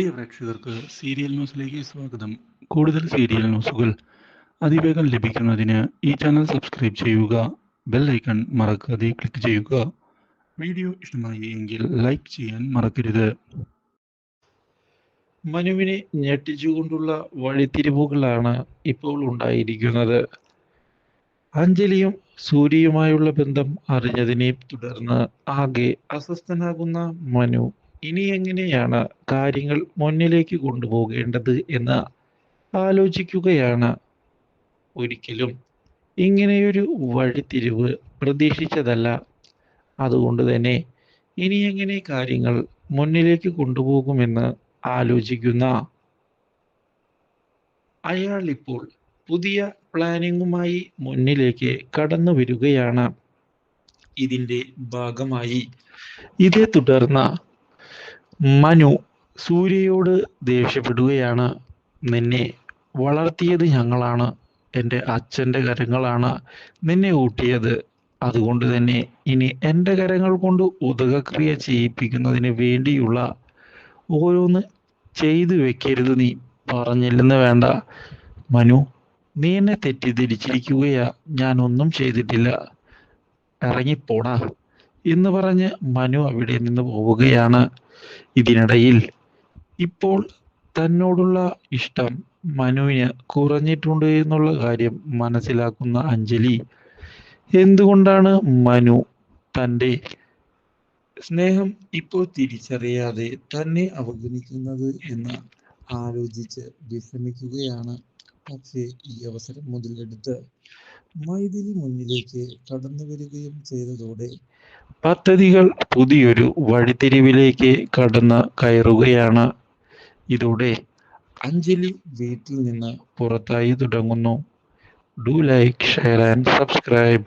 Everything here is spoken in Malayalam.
പ്രിയ പ്രേക്ഷകർക്ക് സീരിയൽ ന്യൂസിലേക്ക് സ്വാഗതം. കൂടുതൽ സീരിയൽ ന്യൂസുകൾ അതിവേഗം ലഭിക്കുന്നതിന് ഈ ചാനൽ സബ്സ്ക്രൈബ് ചെയ്യുക ബെൽ ഐക്കൺ മറക്കാതെ ക്ലിക്ക് ചെയ്യുക. വീഡിയോ ഇഷ്ടമായി എങ്കിൽ ലൈക്ക് ചെയ്യാൻ മറക്കരുത്. മനുവിനെ ഞെട്ടിച്ചുകൊണ്ടുള്ള വഴിത്തിരിവുകളാണ് ഇപ്പോൾ ഉണ്ടായിരിക്കുന്നത്. അഞ്ജലിയും സൂര്യയുമായുള്ള ബന്ധം അറിഞ്ഞതിനെ തുടർന്ന് ആകെ അസ്വസ്ഥനാകുന്ന മനു ഇനി എങ്ങനെയാണ് കാര്യങ്ങൾ മുന്നിലേക്ക് കൊണ്ടുപോകേണ്ടത് എന്ന് ആലോചിക്കുകയാണ് ഒരിക്കലും. ഇങ്ങനെയൊരു വഴിത്തിരിവ് പ്രതീക്ഷിച്ചതല്ല. അതുകൊണ്ട് തന്നെ ഇനി എങ്ങനെ കാര്യങ്ങൾ മുന്നിലേക്ക് കൊണ്ടുപോകുമെന്ന് ആലോചിക്കുന്ന അയാൾ ഇപ്പോൾ പുതിയ പ്ലാനിങ്ങുമായി മുന്നിലേക്ക് കടന്നു വരികയാണ്. ഇതിന്റെ ഭാഗമായി. ഇതേ തുടർന്ന് മനു സൂര്യയോട് ദേഷ്യപ്പെടുകയാണ്. നിന്നെ വളർത്തിയത് ഞങ്ങളാണ്. എന്റെ അച്ഛന്റെ കരങ്ങളാണ് നിന്നെ ഊട്ടിയത്. അതുകൊണ്ട് തന്നെ ഇനി എന്റെ കരങ്ങൾ കൊണ്ട് ഉദകക്രിയ ചെയ്യിപ്പിക്കുന്നതിന് വേണ്ടിയുള്ള ഓരോന്ന് ചെയ്തു വെക്കരുത് നീ. പറഞ്ഞില്ലെന്ന് വേണ്ട. മനു നീ എന്നെ തെറ്റിദ്ധരിച്ചിരിക്കുകയാ. ഞാൻ ഒന്നും ചെയ്തിട്ടില്ല. ഇറങ്ങിപ്പോടാ. എന്ന് പറഞ്ഞ് മനു അവിടെ നിന്ന് പോവുകയാണ്. ഇതിനിടയിൽ ഇപ്പോൾ തന്നോടുള്ള ഇഷ്ടം മനുവിന് കുറഞ്ഞിട്ടുണ്ട് എന്നുള്ള കാര്യം മനസ്സിലാക്കുന്ന അഞ്ജലി. എന്തുകൊണ്ടാണ് മനു തന്റെ സ്നേഹം ഇപ്പോൾ തിരിച്ചറിയാതെ തന്നെ അവഗണിക്കുന്നത് എന്ന് ആലോചിച്ച് വിഷമിക്കുകയാണ്. പക്ഷേ ഈ അവസരം മുതലെടുത്ത് മൈഥിലി മുന്നിലേക്ക് കടന്നു വരികയും ചെയ്തതോടെ പദ്ധതികൾ പുതിയൊരു വഴിത്തിരിവിലേക്ക് കടന്ന് കയറുകയാണ്. ഇതോടെ അഞ്ജലി വീട്ടിൽ നിന്ന് പുറത്തായി തുടങ്ങുന്നു. Do like share and subscribe.